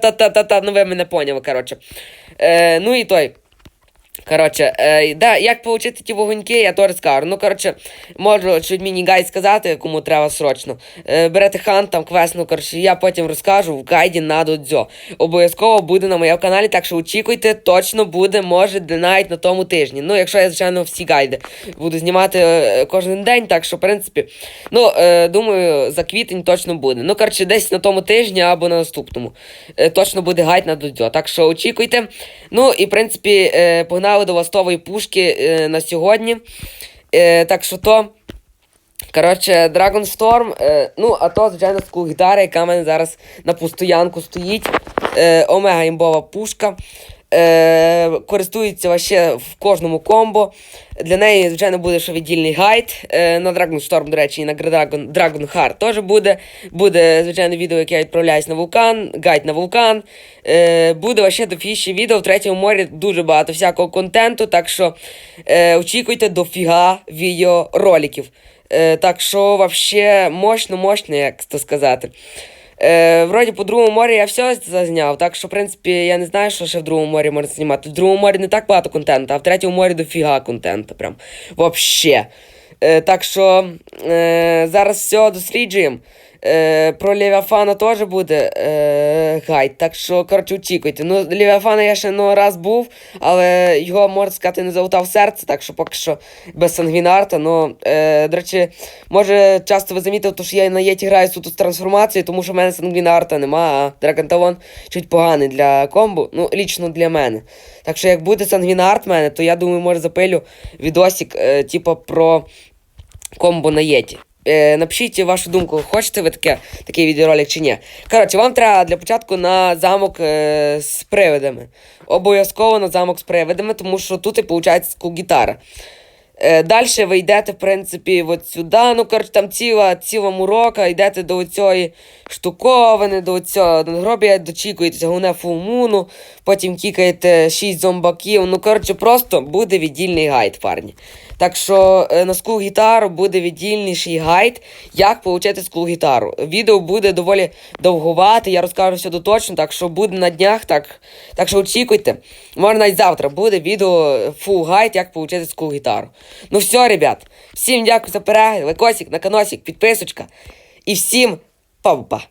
Та-та-та-та, ну ви мене поняли, коротше. Е, ну і той. Коротше, е, да, як отримати ті вогоньки, я теж скажу. Ну, коротше, можу чуть міні-гайд сказати, кому треба срочно. Е, берете хан, там квест, ну, коротше, я потім розкажу в гайді на додзьо. Обов'язково буде на моєму каналі, так що очікуйте, точно буде, може, навіть на тому тижні. Ну, якщо я, звичайно, всі гайди буду знімати е, кожен день, так що, в принципі, ну, е, думаю, за квітень точно буде. Ну, коротше, десь на тому тижні або на наступному. Е, точно буде гайд на додзьо. Так що очікуйте. Ну, і, в принципі, е, погнали до ластової пушки е, на сьогодні. Е, так що то. Коротше, Dragon Storm, е, ну, а то, звичайно, скул гітара, яка в мене зараз на постоянку стоїть. Е, Омега імбова пушка. Е, користується вообще в кожному комбо. Для неї, звичайно, буде ще віддільний гайд. Е, на Dragon Storm, до речі, і на Dragon, Dragon Heart теж буде. Буде, звичайно, відео, яке я відправляюсь на вулкан, гайд на вулкан. Е, буде вообще дофіще відео в третьому морі дуже багато всякого контенту. Так що е, очікуйте дофіга відеороликів. Е, так що, вообще, мощно, мощно, як то сказати. Е, вроді по другому морі я все зазняв, так що, в принципі, я не знаю, що ще в другому морі можна знімати. В другому морі не так багато контенту, а в третьому морі дофіга контенту. Прям. Вообще. Е, так що е, зараз все досліджуємо. Е, про Левіафана теж буде е, гайд, так що, коротше, очікуйте. Ну, Левіафана я ще ну, раз був, але його, можна сказати, не залутав серце, так що поки що без сангвінарта. Ну, е, до речі, може, часто ви замітили, що я на Єті граю суто з трансформацією, тому що в мене сангвінарта нема, а Драгонталон чуть поганий для комбо, ну, лічно для мене. Так що, як буде сангвінарт в мене, то я думаю, може запилю відосик, е, типу, про комбо на Єті. Е, напишіть вашу думку, хочете ви таке, такий відеоролик чи ні. Коротше, вам треба для початку на замок е, з привидами. Обов'язково на замок з привидами, тому що тут і виходить скул-гітара. Е, Далі ви йдете, в принципі, от сюди. Ну, коротше, там ціла, ціла мурока, йдете до цієї штуковини, до цього надгробія, дочікуєтеся головне фулмуну, потім кікаєте 6 зомбаків. Ну, коротше, просто буде віддільний гайд, парні. Так що е, на скул гітару буде віддільніший гайд, як отримати скул гітару. Відео буде доволі довгувати, я розкажу все доточно, так що буде на днях, так, так що очікуйте. Може навіть завтра буде відео фул гайд, як отримати скул гітару. Ну все, ребят, всім дякую за перегляд, лайкосик, на каносик, підписочка. І всім па-па.